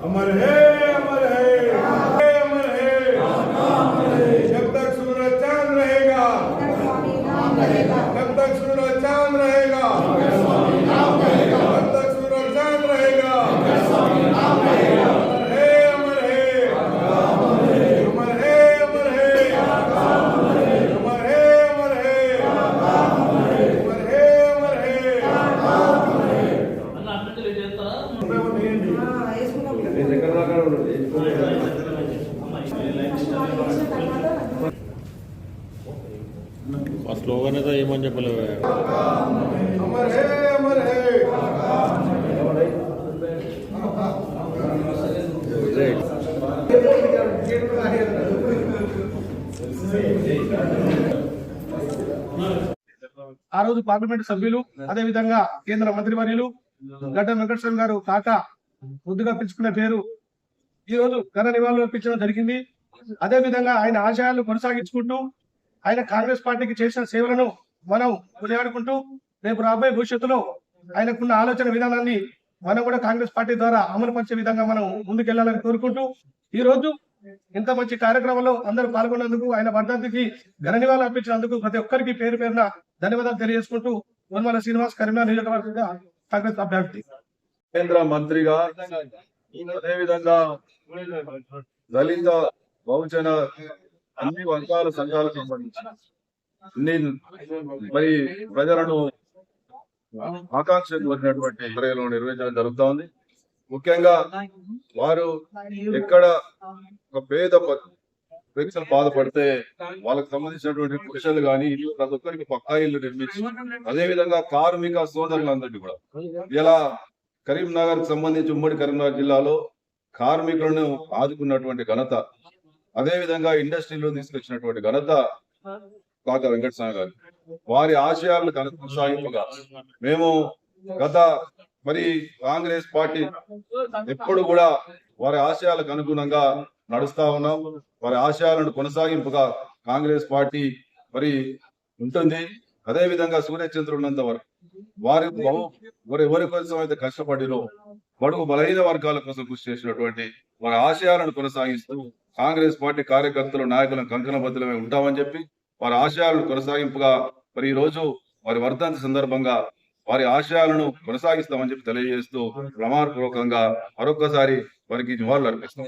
અમર હે స్లోగన్ అయితే ఏమని చెప్పలేదు ఆ రోజు పార్లమెంట్ సభ్యులు అదే విధంగా కేంద్ర మంత్రివర్యులు గడ్డ వెంకటేశ్వర గారు కాక ముద్దుగా పిలుచుకునే పేరు ఈ రోజు ఘన నివాళులు అర్పించడం జరిగింది. అదే విధంగా ఆయన ఆశయాలు కొనసాగించుకుంటూ ఆయన కాంగ్రెస్ పార్టీకి చేసిన సేవలను మనం కొనియాడుకుంటూ రేపు రాబోయే భవిష్యత్తులో ఆయనకున్న ఆలోచన విధానాన్ని మనం కూడా కాంగ్రెస్ పార్టీ ద్వారా అమలు పరిచే విధంగా మనం ముందుకెళ్ళాలని కోరుకుంటూ ఈ రోజు ఇంత మంచి కార్యక్రమంలో అందరూ పాల్గొన్నందుకు ఆయన వర్ధంతికి ఘన నివాళులు అర్పించినందుకు ప్రతి ఒక్కరికి పేరు పేరున ధన్యవాదాలు తెలియజేసుకుంటూ ఉన్మల శ్రీనివాస్ కరీంనగర్ నియోజకవర్గ కాంగ్రెస్ అభ్యర్థి. కేంద్ర మంత్రిగా అదేవిధంగా దళిత బహుజన అన్ని వర్గాల సంఘాలకు సంబంధించి. మరి ప్రజలను ఆకాంక్ష కోరినటువంటి చర్యలు నిర్వహించడం జరుగుతూ ఉంది. ముఖ్యంగా వారు ఎక్కడ ఒక పేద ప- వ్యక్తులు బాధపడితే వాళ్ళకి సంబంధించినటువంటి పురుషులు కానీ ఇల్లు ప్రతి ఒక్కరికి పక్కా ఇల్లు నిర్మించి అదే విధంగా కార్మిక సోదరులందరినీ కూడా. ఇలా కరీంనగర్కు సంబంధించి ఉమ్మడి కరీంనగర్ జిల్లాలో కార్మికులను ఆదుకున్నటువంటి ఘనత అదే విధంగా ఇండస్ట్రీలో తీసుకొచ్చినటువంటి ఘనత కాక వెంకటస్వామి గారు వారి ఆశయాలను కొనసాగింపుగా మేము గత మరి కాంగ్రెస్ పార్టీ ఎప్పుడు కూడా వారి ఆశయాలకు అనుగుణంగా నడుస్తా ఉన్నాం. వారి ఆశయాలను కొనసాగింపుగా కాంగ్రెస్ పార్టీ మరి ఉంటుంది. అదే విధంగా సూర్యచంద్రుడు ఉన్నంత వరకు వారు ఎవరి కోసం అయితే కష్టపడిలో బడుగు బలహీన వర్గాల కోసం కృషి చేసినటువంటి వారి ఆశయాలను కొనసాగిస్తూ కాంగ్రెస్ పార్టీ కార్యకర్తలు నాయకులను కంకణబద్ధులమై ఉంటామని చెప్పి వారి ఆశయాలను కొనసాగింపుగా మరి ఈ రోజు వారి వర్ధంతి సందర్భంగా వారి ఆశయాలను కొనసాగిస్తామని చెప్పి తెలియజేస్తూ ప్రమాణపూర్వకంగా మరొకసారి వారికి నివాళులు అర్పిస్తాం